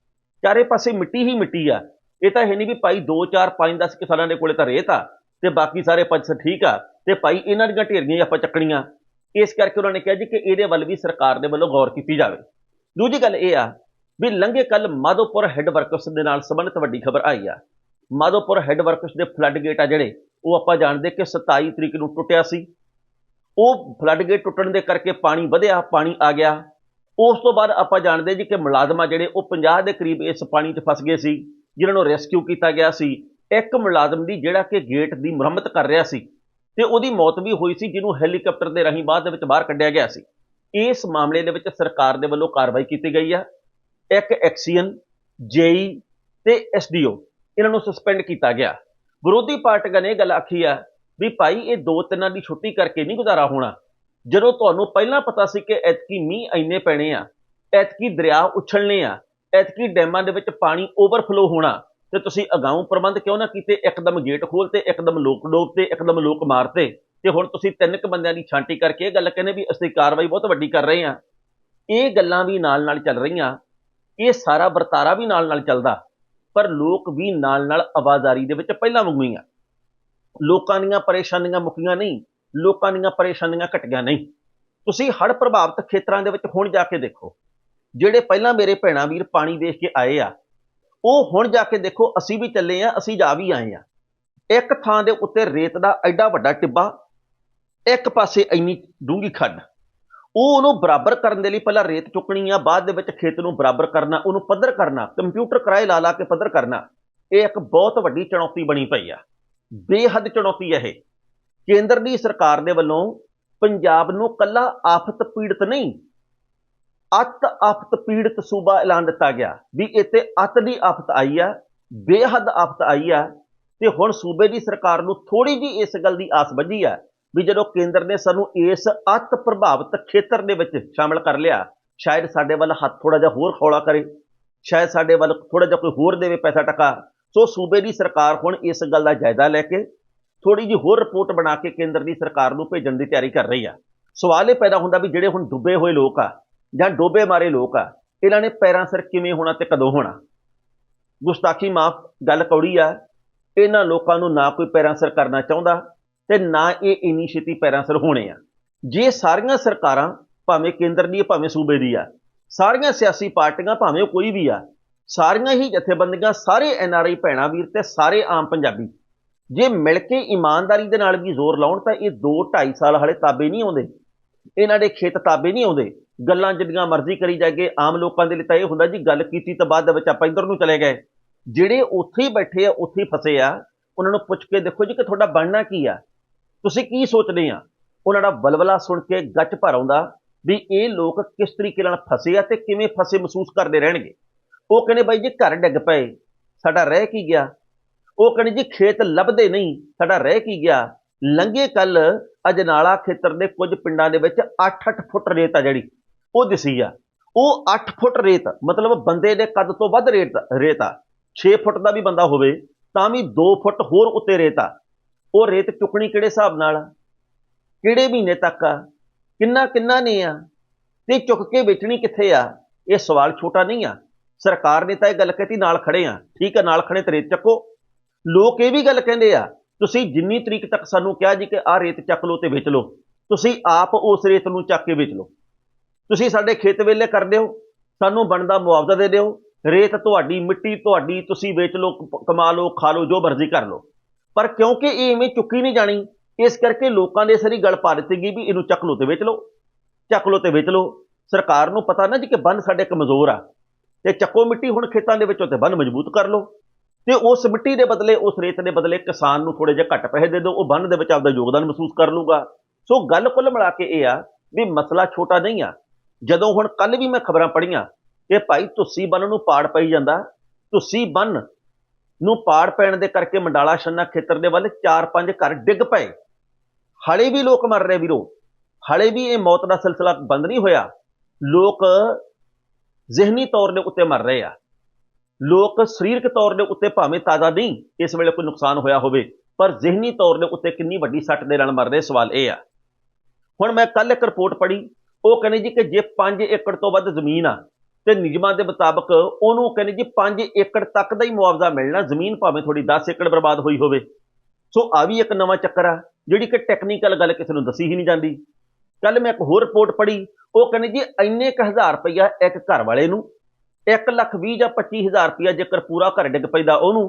ਚਾਰੇ ਪਾਸੇ ਮਿੱਟੀ ਹੀ ਮਿੱਟੀ ਆ। ਇਹ ਤਾਂ ਇਹ ਨਹੀਂ ਵੀ ਭਾਈ 2 4 5 10 ਕਿਸਾਨਾਂ ਦੇ ਕੋਲੇ ਤਾਂ ਰੇਤ ਆ ਤੇ ਬਾਕੀ ਸਾਰੇ ਪੰਜ ਠੀਕ ਆ ਤੇ ਭਾਈ ਇਹਨਾਂ ਦੀਆਂ ਢੇਰੀਆਂ ਹੀ ਆਪਾਂ ਚੱਕਣੀਆਂ। ਇਸ ਕਰਕੇ ਉਹਨਾਂ ਨੇ ਕਿਹਾ ਜੀ ਕਿ ਇਹਦੇ ਵੱਲ ਵੀ ਸਰਕਾਰ ਦੇ ਵੱਲੋਂ ਗੌਰ ਕੀਤੀ ਜਾਵੇ। ਦੂਜੀ ਗੱਲ ਇਹ ਆ ਵੀ ਲੰਘੇ ਕੱਲ ਮਾਧੋਪੁਰ ਹੈੱਡ ਵਰਕਸ ਦੇ ਨਾਲ ਸੰਬੰਧਿਤ ਵੱਡੀ ਖਬਰ ਆਈ ਆ। ਮਾਧੋਪੁਰ ਹੈੱਡ ਵਰਕਸ ਦੇ ਫਲੱਡ ਗੇਟ ਆ ਜਿਹੜੇ, ਉਹ ਆਪਾਂ ਜਾਣਦੇ ਕਿ 27 ਤਰੀਕ ਨੂੰ ਟੁੱਟਿਆ ਸੀ। ਉਹ ਫਲੱਡ ਗੇਟ ਟੁੱਟਣ ਦੇ ਕਰਕੇ ਪਾਣੀ ਵਧਿਆ, ਪਾਣੀ ਆ ਗਿਆ। ਉਸ ਤੋਂ ਬਾਅਦ ਆਪਾਂ ਜਾਣਦੇ ਜੀ ਕਿ ਮੁਲਾਜ਼ਮ ਆ ਜਿਹੜੇ ਉਹ 50 ਦੇ ਕਰੀਬ ਇਸ ਪਾਣੀ 'ਚ ਫਸ ਗਏ ਸੀ, ਜਿਨ੍ਹਾਂ ਨੂੰ ਰੈਸਕਿਊ ਕੀਤਾ ਗਿਆ ਸੀ। ਇੱਕ ਮੁਲਾਜ਼ਮ ਦੀ ਜਿਹੜਾ ਕਿ ਗੇਟ ਦੀ ਮੁਰੰਮਤ ਕਰ ਰਿਹਾ ਸੀ ਤੇ ਉਹਦੀ ਮੌਤ ਵੀ ਹੋਈ ਸੀ, ਜਿਹਨੂੰ ਹੈਲੀਕਾਪਟਰ ਦੇ ਰਾਹੀਂ ਬਾਅਦ ਦੇ ਵਿੱਚ ਬਾਹਰ ਕੱਢਿਆ ਗਿਆ ਸੀ। ਇਸ ਮਾਮਲੇ ਦੇ ਵਿੱਚ ਸਰਕਾਰ ਦੇ ਵੱਲੋਂ ਕਾਰਵਾਈ ਕੀਤੀ ਗਈ ਆ। ਇੱਕ ਐਕਸੀਅਨ, ਜੇਈ ਤੇ ਐਸਡੀਓ ਇਹਨਾਂ ਨੂੰ ਸਸਪੈਂਡ ਕੀਤਾ ਗਿਆ। ਵਿਰੋਧੀ ਪਾਰਟੀਆਂ ਨੇ ਇਹ ਗੱਲ ਆਖੀ ਆ ਵੀ ਭਾਈ, ਇਹ ਦੋ ਤਿੰਨਾਂ ਦੀ ਛੁੱਟੀ ਕਰਕੇ ਨਹੀਂ ਗੁਜ਼ਾਰਾ ਹੋਣਾ। ਜਦੋਂ ਤੁਹਾਨੂੰ ਪਹਿਲਾਂ ਪਤਾ ਸੀ ਕਿ ਐਤਕੀ ਮੀਂਹ ਇੰਨੇ ਪੈਣੇ ਆ, ਐਤਕੀ ਦਰਿਆ ਉਛਲਣੇ ਆ, ਐਤਕੀ ਡੈਮਾਂ ਦੇ ਵਿੱਚ ਪਾਣੀ ਓਵਰਫਲੋ ਹੋਣਾ, ਤੇ ਤੁਸੀਂ ਅਗਾਊਂ ਪ੍ਰਬੰਧ ਕਿਉਂ ਨਾ ਕੀਤੇ? ਇੱਕਦਮ ਗੇਟ ਖੋਲਤੇ ਇੱਕਦਮ ਲੋਕ ਡੋਬਤੇ ਇੱਕਦਮ ਲੋਕ ਮਾਰਤੇ ਤੇ। ਹੁਣ ਤੁਸੀਂ ਤਿੰਨ ਕੁ ਬੰਦਿਆਂ ਦੀ ਛਾਂਟੀ ਕਰਕੇ ਇਹ ਗੱਲ ਕਹਿੰਦੇ ਵੀ ਅਸੀਂ ਕਾਰਵਾਈ ਬਹੁਤ ਵੱਡੀ ਕਰ ਰਹੇ ਹਾਂ ਇਹ ਗੱਲਾਂ ਵੀ ਨਾਲ ਨਾਲ ਚੱਲ ਰਹੀਆਂ, ਇਹ ਸਾਰਾ ਵਰਤਾਰਾ ਵੀ ਨਾਲ ਨਾਲ ਚੱਲਦਾ, ਪਰ ਲੋਕ ਵੀ ਨਾਲ ਨਾਲ ਆਵਾਜ਼ਾਰੀ ਦੇ ਵਿੱਚ ਪਹਿਲਾਂ ਵਾਂਗੂ ਹੀ ਆ। ਲੋਕਾਂ ਦੀਆਂ ਪਰੇਸ਼ਾਨੀਆਂ ਮੁੱਕੀਆਂ ਨਹੀਂ ਲੋਕਾਂ ਦੀਆਂ ਪਰੇਸ਼ਾਨੀਆਂ ਘਟੀਆਂ ਨਹੀਂ। ਤੁਸੀਂ ਹੜ੍ਹ ਪ੍ਰਭਾਵਿਤ ਖੇਤਰਾਂ ਦੇ ਵਿੱਚ ਹੁਣ ਜਾ ਕੇ ਦੇਖੋ। ਜਿਹੜੇ ਪਹਿਲਾਂ ਮੇਰੇ ਭੈਣਾ ਵੀਰ ਪਾਣੀ ਦੇਖ ਕੇ ਆਏ ਆ, ਉਹ ਹੁਣ ਜਾ ਕੇ ਦੇਖੋ, ਅਸੀਂ ਵੀ ਚੱਲੇ ਆ, ਅਸੀਂ ਜਾ ਵੀ ਆਏ ਆ। ਇੱਕ ਥਾਂ ਦੇ ਉੱਤੇ ਰੇਤ ਦਾ ਐਡਾ ਵੱਡਾ ਟਿੱਬਾ, ਇੱਕ ਪਾਸੇ ਇੰਨੀ ਡੂੰਗੀ ਖੱਡ। ਉਹ ਉਹਨੂੰ ਬਰਾਬਰ ਕਰਨ ਦੇ ਲਈ ਪਹਿਲਾਂ ਰੇਤ ਚੁੱਕਣੀ ਆ, ਬਾਅਦ ਦੇ ਵਿੱਚ ਖੇਤ ਨੂੰ ਬਰਾਬਰ ਕਰਨਾ, ਉਹਨੂੰ ਪੱਧਰ ਕਰਨਾ, ਕੰਪਿਊਟਰ ਕਿਰਾਏ ਲਾ ਲਾ ਕੇ ਪੱਧਰ ਕਰਨਾ। ਇਹ ਇੱਕ ਬਹੁਤ ਵੱਡੀ ਚੁਣੌਤੀ ਬਣੀ ਪਈ ਆ। ਬੇਹੱਦ ਚੁਣੌਤੀ ਹੈ ਇਹ। ਕੇਂਦਰ ਦੀ ਸਰਕਾਰ ਦੇ ਵੱਲੋਂ ਪੰਜਾਬ ਨੂੰ ਕੱਲਾ ਆਫਤ ਪੀੜਤ ਨਹੀਂ, ਅਤ ਆਫਤ ਪੀੜਤ ਸੂਬਾ ਐਲਾਨ ਦਿੱਤਾ ਗਿਆ ਵੀ ਇੱਥੇ ਅਤ ਦੀ ਆਫਤ ਆਈ ਆ, ਬੇਹੱਦ ਆਫਤ ਆਈ ਆ ਤੇ ਹੁਣ ਸੂਬੇ ਦੀ ਸਰਕਾਰ ਨੂੰ ਥੋੜੀ ਜੀ ਇਸ ਗੱਲ ਦੀ ਆਸ ਵੱਜੀ ਆ ਵੀ ਜਦੋਂ ਕੇਂਦਰ ਨੇ ਸਾਨੂੰ ਇਸ ਅਤ ਪ੍ਰਭਾਵਿਤ ਖੇਤਰ ਦੇ ਵਿੱਚ ਸ਼ਾਮਲ ਕਰ ਲਿਆ, ਸ਼ਾਇਦ ਸਾਡੇ ਵੱਲ ਹੱਥ ਥੋੜਾ ਜਿਹਾ ਹੋਰ ਖੌਲਾ ਕਰੇ, ਸ਼ਾਇਦ ਸਾਡੇ ਵੱਲ ਥੋੜਾ ਜਿਹਾ ਕੋਈ ਹੋਰ ਦੇਵੇ ਪੈਸਾ ਟਕਾ, ਸੋ ਸੂਬੇ ਦੀ ਸਰਕਾਰ ਹੁਣ ਇਸ ਗੱਲ ਦਾ ਜਾਇਜ਼ਾ ਲੈ ਕੇ ਥੋੜੀ ਜਿਹੀ ਹੋਰ ਰਿਪੋਰਟ ਬਣਾ ਕੇ ਕੇਂਦਰ ਦੀ ਸਰਕਾਰ ਨੂੰ ਭੇਜਣ ਦੀ ਤਿਆਰੀ ਕਰ ਰਹੀ ਆ। ਸਵਾਲ ਇਹ ਪੈਦਾ ਹੁੰਦਾ ਵੀ ਜਿਹੜੇ ਹੁਣ ਡੁੱਬੇ ਹੋਏ ਲੋਕ ਆ ਜਾਂ ਡੋਬੇ ਮਾਰੇ ਲੋਕ ਆ, ਇਹਨਾਂ ਨੇ ਪੈਰਾਂ ਸਿਰ ਕਿਵੇਂ ਹੋਣਾ ਤੇ ਕਦੋਂ ਹੋਣਾ? ਗੁਸਤਾਖੀ ਮਾਫ ਗੱਲ ਕੌੜੀ ਆ, ਇਹਨਾਂ ਲੋਕਾਂ ਨੂੰ ਨਾ ਕੋਈ ਪੈਰਾਂ ਸਿਰ ਕਰਨਾ ਚਾਹੁੰਦਾ ਤੇ ਨਾ ਇਹ ਇੰਨੀ ਛੇਤੀ ਪੈਰਾਂ ਸਿਰ ਹੋਣੇ ਆ। ਜੇ ਸਾਰੀਆਂ ਸਰਕਾਰਾਂ ਭਾਵੇਂ ਕੇਂਦਰ ਦੀ ਭਾਵੇਂ ਸੂਬੇ ਦੀ ਆ, ਸਾਰੀਆਂ ਸਿਆਸੀ ਪਾਰਟੀਆਂ ਭਾਵੇਂ ਉਹ ਕੋਈ ਵੀ ਆ, ਸਾਰੀਆਂ ਹੀ ਜਥੇਬੰਦੀਆਂ, ਸਾਰੇ ਐਨਆਰਆਈ ਭੈਣਾ ਵੀਰ ਤੇ ਸਾਰੇ ਆਮ ਪੰਜਾਬੀ ਜੇ ਮਿਲ ਕੇ ਇਮਾਨਦਾਰੀ ਦੇ ਨਾਲ ਵੀ ਜ਼ੋਰ ਲਾਉਣ, ਤਾਂ ਇਹ 2 2.5 ਸਾਲ ਹਲੇ ਤਾਬੇ ਨਹੀਂ ਆਉਂਦੇ। ਇਹਨਾਂ ਦੇ ਖੇਤ ਤਾਬੇ ਨਹੀਂ ਆਉਂਦੇ। ਗੱਲਾਂ ਜਿੰਨੀਆਂ ਮਰਜ਼ੀ ਕਰੀ ਜਾਗੇ ਆਮ ਲੋਕਾਂ ਦੇ ਲਈ ਤਾਂ ਇਹ ਹੁੰਦਾ ਜੀ, ਗੱਲ ਕੀਤੀ ਤਾਂ ਬਾਅਦ ਦੇ ਵਿੱਚ ਆਪਾਂ ਇੱਧਰ ਨੂੰ ਚਲੇ ਗਏ। ਜਿਹੜੇ ਉੱਥੇ ਹੀ ਬੈਠੇ ਆ, ਉੱਥੇ ਹੀ ਫਸੇ ਆ, ਉਹਨਾਂ ਨੂੰ ਪੁੱਛ ਕੇ ਦੇਖੋ ਜੀ ਕਿ ਤੁਹਾਡਾ ਬਣਨਾ ਕੀ ਆ। ਤੁਸੀਂ ਕੀ ਸੋਚਦੇ ਆ? ਉਹਨਾਂ ਦਾ ਬਲਬਲਾ ਸੁਣ ਕੇ ਗੱਚ ਭਰ ਆਉਂਦਾ ਵੀ ਇਹ ਲੋਕ ਕਿਸ ਤਰੀਕੇ ਨਾਲ ਫਸੇ ਆ ਤੇ ਕਿਵੇਂ ਫਸੇ ਮਹਿਸੂਸ ਕਰਦੇ ਰਹਿਣਗੇ। ਉਹ ਕਹਿੰਦੇ ਬਾਈ ਜੀ ਘਰ ਡਿੱਗ ਪਏ। ਸਾਡਾ ਰਹਿ ਕੀ ਗਿਆ? ਉਹ ਕਹਿੰਦੇ ਜੀ ਖੇਤ ਲੱਭਦੇ ਨਹੀਂ, ਸਾਡਾ ਰਹਿ ਕੀ ਗਿਆ? ਲੰਗੇ ਕੱਲ ਅਜਨਾਲਾ ਖੇਤਰ ਦੇ ਕੁਝ ਪਿੰਡਾਂ ਦੇ ਵਿੱਚ 8-8 ਫੁੱਟ ਰੇਤ ਆ ਜਿਹੜੀ, ਉਹ ਦਿਸੀ ਆ। ਉਹ 8 ਫੁੱਟ ਰੇਤ, ਮਤਲਬ ਬੰਦੇ ਦੇ ਕੱਦ ਤੋਂ ਵੱਧ ਰੇਤ ਰੇਤ ਆ। 6 ਫੁੱਟ ਦਾ ਵੀ ਬੰਦਾ ਹੋਵੇ, ਤਾਂ ਵੀ 2 ਫੁੱਟ ਹੋਰ ਉੱਤੇ ਰੇਤ ਆ। ਉਹ ਰੇਤ ਚੁੱਕਣੀ ਕਿਹੜੇ ਹਿਸਾਬ ਨਾਲ ਕਿਹੜੇ ਮਹੀਨੇ ਤੱਕ ਆ? ਕਿੰਨਾ ਕਿੰਨਾ ਨੇ ਆ? ਤੇ ਚੁੱਕ ਕੇ ਵੇਚਣੀ ਕਿੱਥੇ ਆ? ਇਹ ਸਵਾਲ ਛੋਟਾ ਨਹੀਂ ਆ। ਸਰਕਾਰ ਨੇ ਤਾਂ ਇਹ ਗੱਲ ਕਹਤੀ, ਨਾਲ ਖੜੇ ਆ। ਠੀਕ ਆ, ਨਾਲ ਖੜੇ ਤੇ ਰੇਤ ਚੱਕੋ। ਲੋਕ ਇਹ ਵੀ ਗੱਲ ਕਹਿੰਦੇ ਆ, ਤੁਸੀਂ ਜਿੰਨੀ ਤਰੀਕ ਤੱਕ ਸਾਨੂੰ ਕਿਹਾ ਜੀ ਕਿ ਆਹ ਰੇਤ ਚੱਕ ਲਓ ਤੇ ਵੇਚ ਲਓ, ਤੁਸੀਂ ਆਪ ਉਸ ਰੇਤ ਨੂੰ ਚੱਕ ਕੇ ਵੇਚ ਲਓ। ਤੁਸੀਂ ਸਾਡੇ ਖੇਤ ਵੇਲੇ ਕਰਦੇ ਹੋ, ਸਾਨੂੰ ਬਣਦਾ ਮੁਆਵਜ਼ਾ ਦੇ ਦਿਓ, ਰੇਤ ਤੁਹਾਡੀ, ਮਿੱਟੀ ਤੁਹਾਡੀ, ਤੁਸੀਂ ਵੇਚ ਲਓ, ਕ- ਕਮਾ ਲਓ, ਖਾ ਲਓ, ਜੋ ਮਰਜ਼ੀ ਕਰ ਲਓ। ਪਰ ਕਿਉਂਕਿ ਇਹ ਇਵੇਂ ਚੁੱਕੀ ਨਹੀਂ ਜਾਣੀ, ਇਸ ਕਰਕੇ ਲੋਕਾਂ ਦੇ ਸਾਰੀ ਗੱਲ ਪਾ ਦਿੱਤੀ ਗਈ ਵੀ ਇਹਨੂੰ ਚੱਕ ਲਓ ਤੇ ਵੇਚ ਲਓ, ਚੱਕ ਲਓ ਤੇ ਵੇਚ ਲਓ। ਸਰਕਾਰ ਨੂੰ ਪਤਾ ਨਾ ਜੀ ਕਿ ਬੰਨ ਸਾਡੇ ਕਮਜ਼ੋਰ ਆ, ਤੇ ਚੱਕੋ ਮਿੱਟੀ ਹੁਣ ਖੇਤਾਂ ਦੇ ਵਿੱਚੋਂ ਤੇ ਬੰਨ ਮਜ਼ਬੂਤ ਕਰ ਲਓ। ਤੇ ਉਸ ਮਿੱਟੀ ਦੇ ਬਦਲੇ, ਉਸ ਰੇਤ ਦੇ ਬਦਲੇ ਕਿਸਾਨ ਨੂੰ ਥੋੜੇ ਜਿਹਾ ਘੱਟ ਪੈਸੇ ਦੇ ਦਿਓ, ਉਹ ਬੰਨ ਦੇ ਵਿੱਚ ਆਪਦਾ ਯੋਗਦਾਨ ਮਹਿਸੂਸ ਕਰ ਲੂਗਾ। ਸੋ ਗੱਲ ਕੁੱਲ ਮਿਲਾ ਕੇ ਇਹ ਆ ਵੀ ਮਸਲਾ ਛੋਟਾ ਨਹੀਂ ਆ। ਜਦੋਂ ਹੁਣ ਕੱਲ ਵੀ ਮੈਂ ਖਬਰਾਂ ਪੜ੍ਹੀਆਂ ਕਿ ਭਾਈ ਤੁਸੀਂ ਬੰਨ ਨੂੰ ਪਾੜ ਪਈ ਜਾਂਦਾ, ਤੁਸੀਂ ਬੰਨ ਨੂੰ ਪਾੜ ਪੈਣ ਦੇ ਕਰਕੇ ਮੰਡਾਲਾ ਛੰਨਾ ਖੇਤਰ ਦੇ ਵੱਲ 4-5 ਘਰ ਡਿੱਗ ਪਏ। ਹਲੇ ਵੀ ਲੋਕ ਮਰ ਰਹੇ ਵੀਰੋ। ਹਲੇ ਵੀ ਇਹ ਮੌਤ ਦਾ ਸਿਲਸਿਲਾ ਬੰਦ ਨਹੀਂ ਹੋਇਆ। ਲੋਕ ਜ਼ਿਹਨੀ ਤੌਰ ਦੇ ਉੱਤੇ ਮਰ ਰਹੇ ਆ। ਲੋਕ ਸਰੀਰਕ ਤੌਰ ਦੇ ਉੱਤੇ ਭਾਵੇਂ ਤਾਜ਼ਾ ਨਹੀਂ, ਇਸ ਵੇਲੇ ਕੋਈ ਨੁਕਸਾਨ ਹੋਇਆ ਹੋਵੇ, ਪਰ ਜ਼ਿਹਨੀ ਤੌਰ ਦੇ ਉੱਤੇ ਕਿੰਨੀ ਵੱਡੀ ਸੱਟ ਦੇ ਨਾਲ ਮਰ ਰਹੇ ਸਵਾਲ ਇਹ ਆ। ਹੁਣ ਮੈਂ ਕੱਲ ਇੱਕ ਰਿਪੋਰਟ ਪੜ੍ਹੀ, ਉਹ ਕਹਿੰਦੇ ਜੀ ਕਿ ਜੇ 5 ਏਕੜ ਤੋਂ ਵੱਧ ਜ਼ਮੀਨ ਆ, ਤੇ ਨਿਯਮਾਂ ਦੇ ਮੁਤਾਬਕ ਉਹਨੂੰ ਕਹਿੰਦੇ ਜੀ 5 ਏਕੜ ਤੱਕ ਦਾ ਹੀ ਮੁਆਵਜ਼ਾ ਮਿਲਣਾ, ਜ਼ਮੀਨ ਭਾਵੇਂ ਥੋੜੀ 10 ਏਕੜ ਬਰਬਾਦ ਹੋਈ ਹੋਵੇ। ਸੋ ਆ ਵੀ ਇੱਕ ਨਵਾਂ ਚੱਕਰ ਆ, ਜਿਹੜੀ ਕਿ ਟੈਕਨੀਕਲ ਗੱਲ ਕਿਸੇ ਨੂੰ ਦੱਸੀ ਹੀ ਨਹੀਂ ਜਾਂਦੀ। ਕੱਲ ਮੈਂ ਇੱਕ ਹੋਰ ਰਿਪੋਰਟ ਪੜ੍ਹੀ, ਉਹ ਕਹਿੰਦੇ ਜੀ ਇੰਨੇ ਕੁ ਹਜ਼ਾਰ ਰੁਪਈਆ ਇੱਕ ਘਰ ਵਾਲੇ ਨੂੰ 1 ਲੱਖ 20 ਜਾਂ 25000 ਰੁਪਈਆ ਜੇਕਰ ਪੂਰਾ ਘਰ ਡਿੱਗ ਪੈਂਦਾ ਉਹਨੂੰ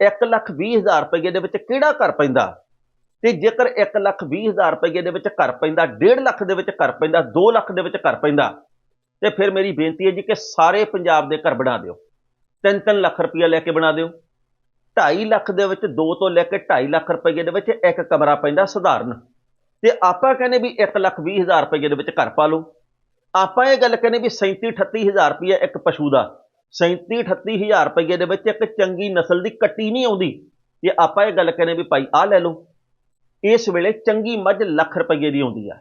1 ਲੱਖ 20000 ਰੁਪਈਏ ਦੇ ਵਿੱਚ ਕਿਹੜਾ ਘਰ ਪੈਂਦਾ? ਤੇ ਜੇਕਰ 1 ਲੱਖ 20000 ਰੁਪਈਏ ਦੇ ਵਿੱਚ ਘਰ ਪੈਂਦਾ 1.5 ਲੱਖ ਦੇ ਵਿੱਚ ਘਰ ਪੈਂਦਾ 2 ਲੱਖ ਦੇ ਵਿੱਚ ਘਰ ਪੈਂਦਾ, ਤੇ ਫਿਰ ਮੇਰੀ ਬੇਨਤੀ ਹੈ ਜੀ ਕਿ ਸਾਰੇ ਪੰਜਾਬ ਦੇ ਘਰ ਬਣਾ ਦਿਓ। 3-3 ਲੱਖ ਰੁਪਈਆ ਲੈ ਕੇ ਬਣਾ ਦਿਓ। 2.5 ਲੱਖ ਦੇ ਵਿੱਚ 2 ਤੋਂ ਲੈ ਕੇ 2.5 ਲੱਖ ਰੁਪਈਏ ਦੇ ਵਿੱਚ ਇੱਕ ਕਮਰਾ ਪੈਂਦਾ, ਸਧਾਰਨ। ਤੇ ਆਪਾਂ ਕਹਿੰਦੇ ਵੀ 1 ਲੱਖ 20 ਹਜ਼ਾਰ ਰੁਪਏ ਦੇ ਵਿੱਚ ਘਰ ਪਾ ਲਓ। ਆਪਾਂ ਇਹ ਗੱਲ ਕਹਿੰਦੇ ਵੀ 37 38 ਹਜ਼ਾਰ ਰੁਪਏ ਇੱਕ ਪਸ਼ੂ ਦਾ। 37 38 ਹਜ਼ਾਰ ਰੁਪਏ ਦੇ ਵਿੱਚ ਇੱਕ ਚੰਗੀ ਨਸਲ ਦੀ ਕੱਟੀ ਨਹੀਂ ਆਉਂਦੀ। ਤੇ ਆਪਾਂ ਇਹ ਗੱਲ ਕਹਿੰਦੇ ਵੀ ਭਾਈ ਆਹ ਲੈ ਲਓ, ਇਸ ਵੇਲੇ ਚੰਗੀ ਮੱਝ ਲੱਖ ਰੁਪਏ ਦੀ ਆਉਂਦੀ ਆ।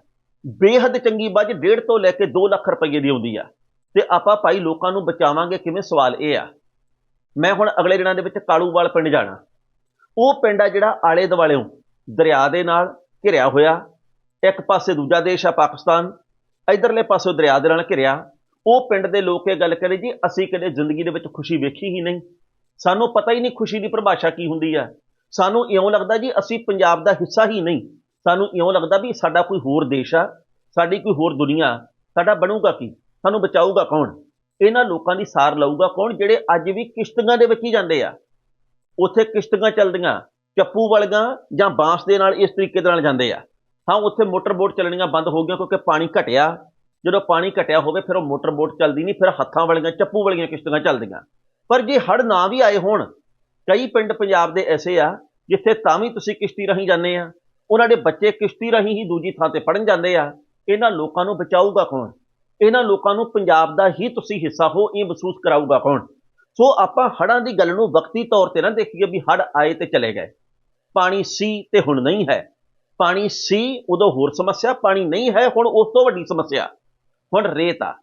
ਬੇਹੱਦ ਚੰਗੀ ਮੱਝ 1.5 ਤੋਂ ਲੈ ਕੇ 2 ਲੱਖ ਰੁਪਏ ਦੀ ਆਉਂਦੀ ਆ। ਤੇ ਆਪਾਂ ਭਾਈ ਲੋਕਾਂ ਨੂੰ ਬਚਾਵਾਂਗੇ ਕਿਵੇਂ? ਸਵਾਲ ਇਹ ਆ। ਮੈਂ ਹੁਣ ਅਗਲੇ ਦਿਨਾਂ ਦੇ ਵਿੱਚ ਕਾਲੂਵਾਲ ਪਿੰਡ ਜਾਣਾ। ਉਹ ਪਿੰਡ ਆ ਜਿਹੜਾ ਆਲੇ ਦੁਆਲੇ ਦਰਿਆ ਦੇ ਨਾਲ ਘਿਰਿਆ ਹੋਇਆ। ਇੱਕ ਪਾਸੇ ਦੂਜਾ ਦੇਸ਼ ਆ ਪਾਕਿਸਤਾਨ ਇਧਰਲੇ ਪਾਸੇ ਦਰਿਆ ਦੇ ਨਾਲ ਘਿਰਿਆ। ਉਹ ਪਿੰਡ ਦੇ ਲੋਕ ਇਹ ਗੱਲ ਕਰੇ ਜੀ, ਅਸੀਂ ਕਦੇ ਜ਼ਿੰਦਗੀ ਦੇ ਵਿੱਚ ਖੁਸ਼ੀ ਵੇਖੀ ਹੀ ਨਹੀਂ। ਸਾਨੂੰ ਪਤਾ ਹੀ ਨਹੀਂ ਖੁਸ਼ੀ ਦੀ ਪਰਿਭਾਸ਼ਾ ਕੀ ਹੁੰਦੀ ਆ। ਸਾਨੂੰ ਇਉਂ ਲੱਗਦਾ ਜੀ, ਅਸੀਂ ਪੰਜਾਬ ਦਾ ਹਿੱਸਾ ਹੀ ਨਹੀਂ। ਸਾਨੂੰ ਇਉਂ ਲੱਗਦਾ ਵੀ ਸਾਡਾ ਕੋਈ ਹੋਰ ਦੇਸ਼ ਆ, ਸਾਡੀ ਕੋਈ ਹੋਰ ਦੁਨੀਆ, ਸਾਡਾ ਬਣੂਗਾ ਕੀ? ਸਾਨੂੰ ਬਚਾਊਗਾ ਕੌਣ? ਇਹਨਾਂ ਲੋਕਾਂ ਦੀ ਸਾਰ ਲਊਗਾ ਕੌਣ, ਜਿਹੜੇ ਅੱਜ ਵੀ ਕਿਸ਼ਤੀਆਂ ਦੇ ਵਿੱਚ ਹੀ ਜਾਂਦੇ ਆ। ਉੱਥੇ ਕਿਸ਼ਤੀਆਂ ਚੱਲਦੀਆਂ, ਚੱਪੂ ਵਾਲੀਆਂ ਜਾਂ ਬਾਂਸ ਦੇ ਨਾਲ ਇਸ ਤਰੀਕੇ ਦੇ ਨਾਲ ਜਾਂਦੇ ਆ। ਹਾਂ, ਉੱਥੇ ਮੋਟਰ ਬੋਟ ਚੱਲਣੀਆਂ ਬੰਦ ਹੋ ਗਈਆਂ ਕਿਉਂਕਿ ਪਾਣੀ ਘਟਿਆ। ਜਦੋਂ ਪਾਣੀ ਘਟਿਆ ਹੋਵੇ, ਫਿਰ ਉਹ ਮੋਟਰ ਬੋਟ ਚੱਲਦੀ ਨਹੀਂ, ਫਿਰ ਹੱਥਾਂ ਵਾਲੀਆਂ, ਚੱਪੂ ਵਾਲੀਆਂ ਕਿਸ਼ਤੀਆਂ ਚੱਲਦੀਆਂ। ਪਰ ਜੇ ਹੜ ਨਾ ਵੀ ਆਏ ਹੋਣ, ਕਈ ਪਿੰਡ ਪੰਜਾਬ ਦੇ ਐਸੇ ਆ, ਜਿੱਥੇ ਤਾਂ ਵੀ ਤੁਸੀਂ ਕਿਸ਼ਤੀ ਰਾਹੀਂ ਜਾਂਦੇ ਆ। ਉਹਨਾਂ ਦੇ ਬੱਚੇ ਕਿਸ਼ਤੀ ਰਾਹੀਂ ਹੀ ਦੂਜੀ ਥਾਂ ਤੇ ਪੜਨ ਜਾਂਦੇ ਆ। ਇਹਨਾਂ ਲੋਕਾਂ ਨੂੰ ਬਚਾਊਗਾ ਕੌਣ? ਇਹਨਾਂ ਲੋਕਾਂ ਨੂੰ ਪੰਜਾਬ ਦਾ ਹੀ ਤੁਸੀਂ ਹਿੱਸਾ ਹੋ, ਇਹ ਮਹਿਸੂਸ ਕਰਾਊਗਾ ਕੌਣ? ਸੋ ਆਪਾਂ ਹੜਾਂ ਦੀ ਗੱਲ ਨੂੰ ਵਕਤੀ ਤੌਰ ਤੇ ਨਾ ਦੇਖੀਏ ਵੀ ਹੜ ਆਏ ਤੇ ਚਲੇ ਗਏ। ਪਾਣੀ ਸੀ ਤੇ ਹੁਣ ਨਹੀਂ ਹੈ। ਪਾਣੀ ਸੀ, ਉਦੋਂ ਹੋਰ ਸਮੱਸਿਆ, ਪਾਣੀ ਨਹੀਂ ਹੈ, ਹੁਣ ਉਸ ਤੋਂ ਵੱਡੀ ਸਮੱਸਿਆ। ਹੁਣ ਰੇਤ ਆ।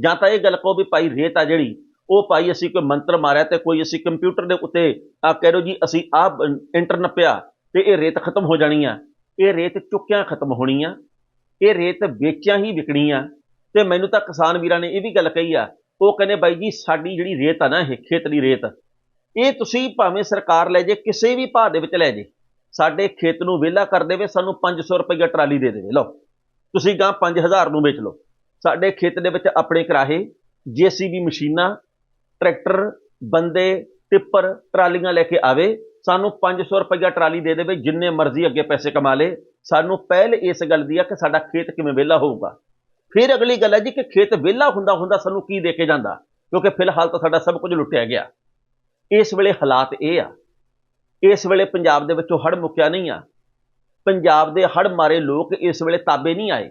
ਜਾਂ ਤਾਂ ਇਹ ਗੱਲ ਕਹੋ ਵੀ ਭਾਈ ਰੇਤ ਆ ਜਿਹੜੀ, ਉਹ ਭਾਈ ਅਸੀਂ ਕੋਈ ਮੰਤਰ ਮਾਰਿਆ ਤੇ ਕੋਈ ਅਸੀਂ ਕੰਪਿਊਟਰ ਦੇ ਉੱਤੇ ਆ ਕਹਿ ਲਓ ਜੀ, ਅਸੀਂ ਆ ਇੰਟਰ ਨੱਪਿਆ ਤੇ ਇਹ ਰੇਤ ਖਤਮ ਹੋ ਜਾਣੀ ਆ। ਇਹ ਰੇਤ ਚੁੱਕਿਆਂ ਖਤਮ ਹੋਣੀ ਆ। ਇਹ ਰੇਤ ਵੇਚਿਆਂ ਹੀ ਵਿਕਣੀ ਆ। ਤੇ ਮੈਨੂੰ ਤਾਂ ਕਿਸਾਨ ਵੀਰਾਂ ਨੇ ਇਹ ਵੀ ਗੱਲ ਕਹੀ ਆ, ਉਹ ਕਹਿੰਦੇ ਬਾਈ ਜੀ, ਸਾਡੀ ਜਿਹੜੀ ਰੇਤ ਆ ਨਾ, ਇਹ ਖੇਤ ਦੀ ਰੇਤ। ਇਹ ਤੁਸੀਂ ਭਾਵੇਂ ਸਰਕਾਰ ਲੈ ਜੇ, ਕਿਸੇ ਵੀ ਭਾਅ ਦੇ ਵਿੱਚ ਲੈ ਜੇ। ਸਾਡੇ ਖੇਤ ਨੂੰ ਵਿਹਲਾ ਕਰ ਦੇਵੇ, ਸਾਨੂੰ 500 ਰੁਪਏ ਟਰਾਲੀ ਦੇ ਦੇਵੇ। ਲਓ, ਤੁਸੀਂ ਗਾਂ 5000 ਨੂੰ ਵੇਚ ਲਓ। ਸਾਡੇ ਖੇਤ ਦੇ ਵਿੱਚ ਆਪਣੇ ਕਰਾਹੇ, ਜੀਸੀਬੀ ਮਸ਼ੀਨਾਂ, ਟਰੈਕਟਰ, ਬੰਦੇ, ਟਿੱਪਰ, ਟਰਾਲੀਆਂ ਲੈ ਕੇ ਆਵੇ, ਸਾਨੂੰ 500 ਰੁਪਏ ਟਰਾਲੀ ਦੇ ਦੇਵੇ, ਜਿੰਨੇ ਮਰਜ਼ੀ ਅੱਗੇ ਪੈਸੇ ਕਮਾ ਲੇ। ਸਾਨੂੰ ਪਹਿਲ ਇਸ ਗੱਲ ਦੀ ਆ ਕਿ ਸਾਡਾ ਖੇਤ ਕਿਵੇਂ ਵਿਹਲਾ ਹੋਊਗਾ। ਫਿਰ ਅਗਲੀ ਗੱਲ ਹੈ ਜੀ ਕਿ ਖੇਤ ਵਿਹਲਾ ਹੁੰਦਾ ਹੁੰਦਾ ਸਾਨੂੰ ਕੀ ਦੇ ਕੇ ਜਾਂਦਾ? ਕਿਉਂਕਿ ਫਿਲਹਾਲ ਤਾਂ ਸਾਡਾ ਸਭ ਕੁਝ ਲੁੱਟਿਆ ਗਿਆ। ਇਸ ਵੇਲੇ ਹਾਲਾਤ ਇਹ ਆ ਇਸ ਵੇਲੇ ਪੰਜਾਬ ਦੇ ਵਿੱਚੋਂ ਹੜ ਮੁੱਕਿਆ ਨਹੀਂ ਆ। ਪੰਜਾਬ ਦੇ ਹੜ ਮਾਰੇ ਲੋਕ ਇਸ ਵੇਲੇ ਤਾਬੇ ਨਹੀਂ ਆਏ।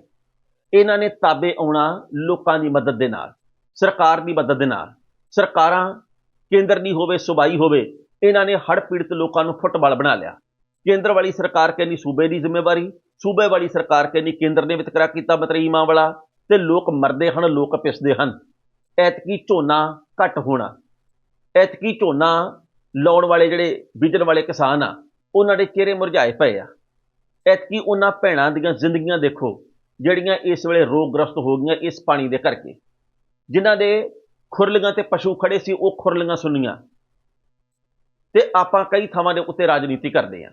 ਇਹਨਾਂ ਨੇ ਤਾਬੇ ਆਉਣਾ ਲੋਕਾਂ ਦੀ ਮਦਦ ਦੇ ਨਾਲ, ਸਰਕਾਰ ਦੀ ਮਦਦ ਦੇ ਨਾਲ। ਸਰਕਾਰਾਂ ਕੇਂਦਰ ਦੀ ਹੋਵੇ, ਸੁਬਾਈ ਹੋਵੇ, ਇਹਨਾਂ ਨੇ ਹੜ ਪੀੜਤ ਲੋਕਾਂ ਨੂੰ ਫੁੱਟਬਾਲ ਬਣਾ ਲਿਆ। ਕੇਂਦਰ ਵਾਲੀ ਸਰਕਾਰ ਕਹਿੰਦੀ ਸੂਬੇ ਦੀ ਜ਼ਿੰਮੇਵਾਰੀ, ਸੂਬੇ ਵਾਲੀ ਸਰਕਾਰ ਕਹਿੰਦੀ ਕੇਂਦਰ ਨੇ ਵਿਤਕਰਾ ਕੀਤਾ ਮਤਰੀਮਾਂ ਵਾਲਾ ਤੇ ਲੋਕ ਮਰਦੇ ਹਨ, ਲੋਕ ਪਿਸਦੇ ਹਨ। ਐਤਕੀ ਝੋਨਾ ਘੱਟ ਹੋਣਾ, ਐਤਕੀ ਝੋਨਾ ਲਾਉਣ ਵਾਲੇ ਜਿਹੜੇ, ਬੀਜਣ ਵਾਲੇ ਕਿਸਾਨ ਆ, ਉਹਨਾਂ ਦੇ ਚਿਹਰੇ ਮੁਰਝਾਏ ਪਏ ਆ। ਐਤਕੀ ਉਹਨਾਂ ਭੈਣਾਂ ਦੀਆਂ ਜ਼ਿੰਦਗੀਆਂ ਦੇਖੋ, ਜਿਹੜੀਆਂ ਇਸ ਵੇਲੇ ਰੋਗਗ੍ਰਸਤ ਹੋ ਗਈਆਂ ਇਸ ਪਾਣੀ ਦੇ ਕਰਕੇ। ਜਿਨ੍ਹਾਂ ਦੇ ਖੁਰਲੀਆਂ ਤੇ ਪਸ਼ੂ ਖੜੇ ਸੀ, ਉਹ ਖੁਰਲੀਆਂ ਸੁਣੀਆਂ ਤੇ ਆਪਾਂ ਕਈ ਥਾਵਾਂ ਦੇ ਉੱਤੇ ਰਾਜਨੀਤੀ ਕਰਦੇ ਆ।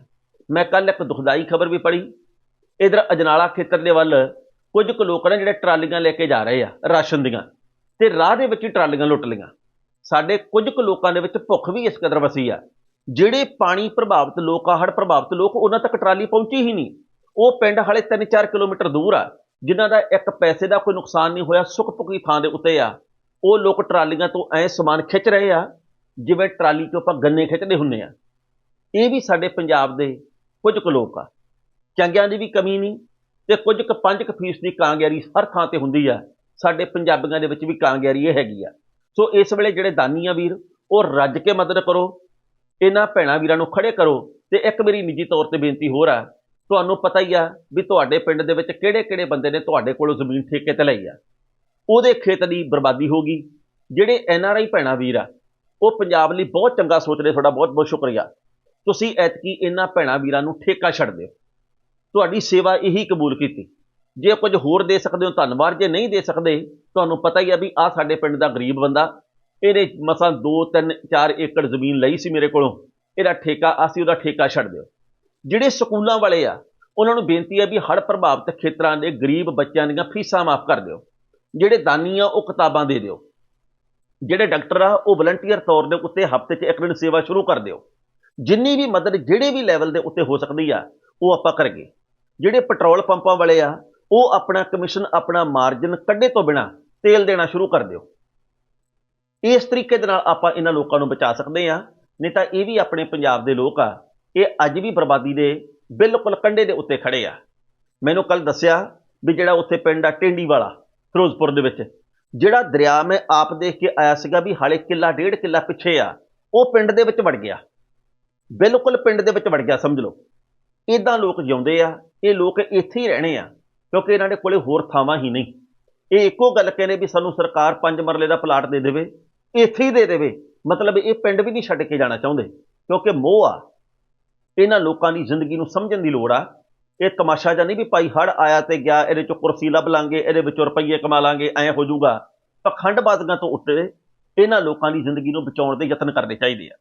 ਮੈਂ ਕੱਲ ਇੱਕ ਦੁਖਦਾਈ ਖਬਰ ਵੀ ਪੜ੍ਹੀ। ਇਧਰ ਅਜਨਾਲਾ ਖੇਤਰ ਦੇ ਵੱਲ ਕੁਝ ਕੁ ਲੋਕ ਨੇ ਜਿਹੜੇ ਟਰਾਲੀਆਂ ਲੈ ਕੇ ਜਾ ਰਹੇ ਆ, ਰਾਸ਼ਨ ਦੀਆਂ। ਤੇ ਰਾਹ ਦੇ ਵਿੱਚ ਹੀ ਟਰਾਲੀਆਂ ਲੁੱਟ ਲਈਆਂ। ਸਾਡੇ ਕੁਝ ਕੁ ਲੋਕਾਂ ਦੇ ਵਿੱਚ ਭੁੱਖ ਵੀ ਇਸ ਕਦਰ ਵਸੀ ਆ। ਜਿਹੜੇ ਪਾਣੀ ਪ੍ਰਭਾਵਿਤ ਲੋਕ ਆ ਹੜ ਪ੍ਰਭਾਵਿਤ ਲੋਕ, ਉਹਨਾਂ ਤੱਕ ਟਰਾਲੀ ਪਹੁੰਚੀ ਹੀ ਨਹੀਂ। ਉਹ ਪਿੰਡ ਹਾਲੇ 3-4 ਕਿਲੋਮੀਟਰ ਦੂਰ ਆ, ਜਿਨ੍ਹਾਂ ਦਾ ਇੱਕ ਪੈਸੇ ਦਾ ਕੋਈ ਨੁਕਸਾਨ ਨਹੀਂ ਹੋਇਆ ਸੁੱਖ ਪੁੱਕੀ ਥਾਂ ਦੇ ਉੱਤੇ ਆ। ਉਹ ਲੋਕ ਟਰਾਲੀਆਂ ਤੋਂ ਐ ਸਮਾਨ ਖਿੱਚ ਰਹੇ ਆ, ਜਿਵੇਂ ਟਰਾਲੀ 'ਚੋਂ ਆਪਾਂ ਗੰਨੇ ਖਿੱਚਦੇ ਹੁੰਨੇ ਆ। ਇਹ ਵੀ ਸਾਡੇ ਪੰਜਾਬ ਦੇ ਕੁਝ ਕੁ ਲੋਕ ਆ। ਚੰਗਿਆਂ ਦੀ ਵੀ ਕਮੀ ਨਹੀਂ, ਤੇ ਕੁਝ ਕੁ ਪੰਜ ਕੁ ਫੀਸ ਦੀ ਕਾਂਗਿਆਰੀ ਹਰ ਥਾਂ ਤੇ ਹੁੰਦੀ ਆ। ਸਾਡੇ ਪੰਜਾਬੀਆਂ ਦੇ ਵਿੱਚ ਵੀ ਕਾਂਗਿਆਰੀ ਇਹ ਹੈਗੀ ਆ। ਸੋ ਇਸ ਵੇਲੇ ਜਿਹੜੇ ਦਾਨੀ ਆ ਵੀਰ, ਉਹ ਰੱਜ ਕੇ ਮਦਦ ਕਰੋ, ਇਹਨਾਂ ਭੈਣਾਂ ਵੀਰਾਂ ਨੂੰ ਖੜੇ ਕਰੋ ਤੇ ਇੱਕ ਮੇਰੀ ਨਿੱਜੀ ਤੌਰ ਤੇ ਬੇਨਤੀ ਹੋਰ ਆ, ਤੁਹਾਨੂੰ ਪਤਾ ਹੀ ਆ ਵੀ ਤੁਹਾਡੇ ਪਿੰਡ ਦੇ ਵਿੱਚ ਕਿਹੜੇ ਕਿਹੜੇ ਬੰਦੇ ਨੇ ਤੁਹਾਡੇ ਕੋਲੋਂ ਜ਼ਮੀਨ ਠੇਕੇ ਤੇ ਲਈ ਆ। ਉਹਦੇ ਖੇਤ ਦੀ ਬਰਬਾਦੀ ਹੋ ਗਈ। ਜਿਹੜੇ ਐਨ ਆਰ ਆਈ ਭੈਣਾਂ ਵੀਰ ਆ, ਉਹ ਪੰਜਾਬ ਲਈ ਬਹੁਤ ਚੰਗਾ ਸੋਚ ਰਹੇ, ਤੁਹਾਡਾ ਬਹੁਤ ਬਹੁਤ ਸ਼ੁਕਰੀਆ। ਤੁਸੀਂ ਐਤਕੀ ਇਹਨਾਂ ਭੈਣਾਂ ਵੀਰਾਂ ਨੂੰ ਠੇਕਾ ਛੱਡ ਦਿਓ। ਤੁਹਾਡੀ ਸੇਵਾ ਇਹੀ ਕਬੂਲ ਕੀਤੀ। ਜੇ ਕੁਝ ਹੋਰ ਦੇ ਸਕਦੇ ਹੋ, ਧੰਨਵਾਦ। ਜੇ ਨਹੀਂ ਦੇ ਸਕਦੇ ਤੁਹਾਨੂੰ ਪਤਾ ਹੀ ਆ ਵੀ ਆ ਸਾਡੇ ਪਿੰਡ ਦਾ ਗਰੀਬ ਬੰਦਾ ਇਹਦੇ ਮਸਾਂ 2 3 4 ਏਕੜ ਜ਼ਮੀਨ ਲਈ ਸੀ ਮੇਰੇ ਕੋਲੋਂ, ਇਹਦਾ ਠੇਕਾ ਅਸੀਂ ਉਹਦਾ ਠੇਕਾ ਛੱਡ ਦਿਓ। ਜਿਹੜੇ ਸਕੂਲਾਂ ਵਾਲੇ ਆ, ਉਹਨਾਂ ਨੂੰ ਬੇਨਤੀ ਹੈ ਵੀ ਹੜ੍ਹ ਪ੍ਰਭਾਵਿਤ ਖੇਤਰਾਂ ਦੇ ਗਰੀਬ ਬੱਚਿਆਂ ਦੀਆਂ ਫੀਸਾਂ ਮਾਫ ਕਰ ਦਿਓ। ਜਿਹੜੇ ਦਾਨੀ ਆ, ਉਹ ਕਿਤਾਬਾਂ ਦੇ ਦਿਓ। ਜਿਹੜੇ ਡਾਕਟਰ ਆ, ਉਹ ਵਲੰਟੀਅਰ ਤੌਰ ਦੇ ਉੱਤੇ ਹਫ਼ਤੇ 'ਚ ਇੱਕ ਦਿਨ ਸੇਵਾ ਸ਼ੁਰੂ ਕਰ ਦਿਓ। ਜਿੰਨੀ ਵੀ ਮਦਦ, ਜਿਹੜੇ ਵੀ ਲੈਵਲ ਦੇ ਉੱਤੇ ਹੋ ਸਕਦੀ ਆ, ਉਹ ਆਪਾਂ ਕਰਾਂਗੇ ਜਿਹੜੇ ਪੈਟਰੋਲ ਪੰਪਾਂ ਵਾਲੇ ਆ, ਉਹ ਆਪਣਾ ਕਮਿਸ਼ਨ, ਆਪਣਾ ਮਾਰਜਨ ਕੱਢੇ ਤੋਂ ਬਿਨਾ ਤੇਲ ਦੇਣਾ ਸ਼ੁਰੂ ਕਰ ਦਿਓ। ਇਸ ਤਰੀਕੇ ਦੇ ਨਾਲ ਆਪਾਂ ਇਹਨਾਂ ਲੋਕਾਂ ਨੂੰ ਬਚਾ ਸਕਦੇ ਆ ਨਹੀਂ ਤਾਂ ਇਹ ਵੀ ਆਪਣੇ ਪੰਜਾਬ ਦੇ ਲੋਕ ਆ, ਇਹ ਅੱਜ ਵੀ ਬਰਬਾਦੀ ਦੇ ਬਿਲਕੁਲ ਕੰਢੇ ਦੇ ਉੱਤੇ ਖੜੇ ਆ। ਮੈਨੂੰ ਕੱਲ ਦੱਸਿਆ ਵੀ ਜਿਹੜਾ ਉੱਥੇ ਪਿੰਡ ਆ ਟੇਂਡੀ ਵਾਲਾ, ਫਿਰੋਜ਼ਪੁਰ ਦੇ ਵਿੱਚ, ਜਿਹੜਾ ਦਰਿਆ ਮੈਂ ਆਪ ਦੇਖ ਕੇ ਆਇਆ ਸੀਗਾ ਵੀ ਹਾਲੇ ਕਿੱਲਾ ਡੇਢ ਕਿੱਲਾ ਪਿੱਛੇ ਆ, ਉਹ ਪਿੰਡ ਦੇ ਵਿੱਚ ਵੜ ਗਿਆ। ਬਿਲਕੁਲ ਪਿੰਡ ਦੇ ਵਿੱਚ ਵੜ ਗਿਆ, ਸਮਝ ਲਓ। ਇਦਾਂ ਲੋਕ ਜਿਉਂਦੇ ਆ, ਇਹ ਲੋਕ ਇੱਥੇ ਹੀ ਰਹਿਣੇ ਆ, ਕਿਉਂਕਿ ਇਹਨਾਂ ਦੇ ਕੋਲੇ ਹੋਰ ਥਾਵਾਂ ਹੀ ਨਹੀਂ। ਇਹ ਇੱਕੋ ਗੱਲ ਕਹਿੰਦੇ ਵੀ ਸਾਨੂੰ ਸਰਕਾਰ ਪੰਜ ਮਰਲੇ ਦਾ ਪਲਾਟ ਦੇ ਦੇਵੇ, ਇੱਥੇ ਹੀ ਦੇ ਦੇਵੇ। ਮਤਲਬ ਇਹ ਪਿੰਡ ਵੀ ਨਹੀਂ ਛੱਡ ਕੇ ਜਾਣਾ ਚਾਹੁੰਦੇ, ਕਿਉਂਕਿ ਮੋਹ ਆ। ਇਹਨਾਂ ਲੋਕਾਂ ਦੀ ਜ਼ਿੰਦਗੀ ਨੂੰ ਸਮਝਣ ਦੀ ਲੋੜ ਆ। ਇਹ ਤਮਾਸ਼ਾ ਜਾਂ ਨਹੀਂ ਵੀ ਭਾਈ ਹੜ ਆਇਆ ਤੇ ਗਿਆ, ਇਹਦੇ ਚੋਂ ਕੁਰਸੀ ਲੱਭ ਲਾਂਗੇ, ਇਹਦੇ ਵਿੱਚੋਂ ਰੁਪਈਏ ਕਮਾ ਲਾਂਗੇ, ਐ ਹੋ ਜਾਊਗਾ। ਪਖੰਡਬਾਜ਼ੀਆਂ ਤੋਂ ਉੱਤੇ ਇਹਨਾਂ ਲੋਕਾਂ ਦੀ ਜ਼ਿੰਦਗੀ ਨੂੰ ਬਚਾਉਣ ਦੇ ਯਤਨ ਕਰਨੇ ਚਾਹੀਦੇ ਆ।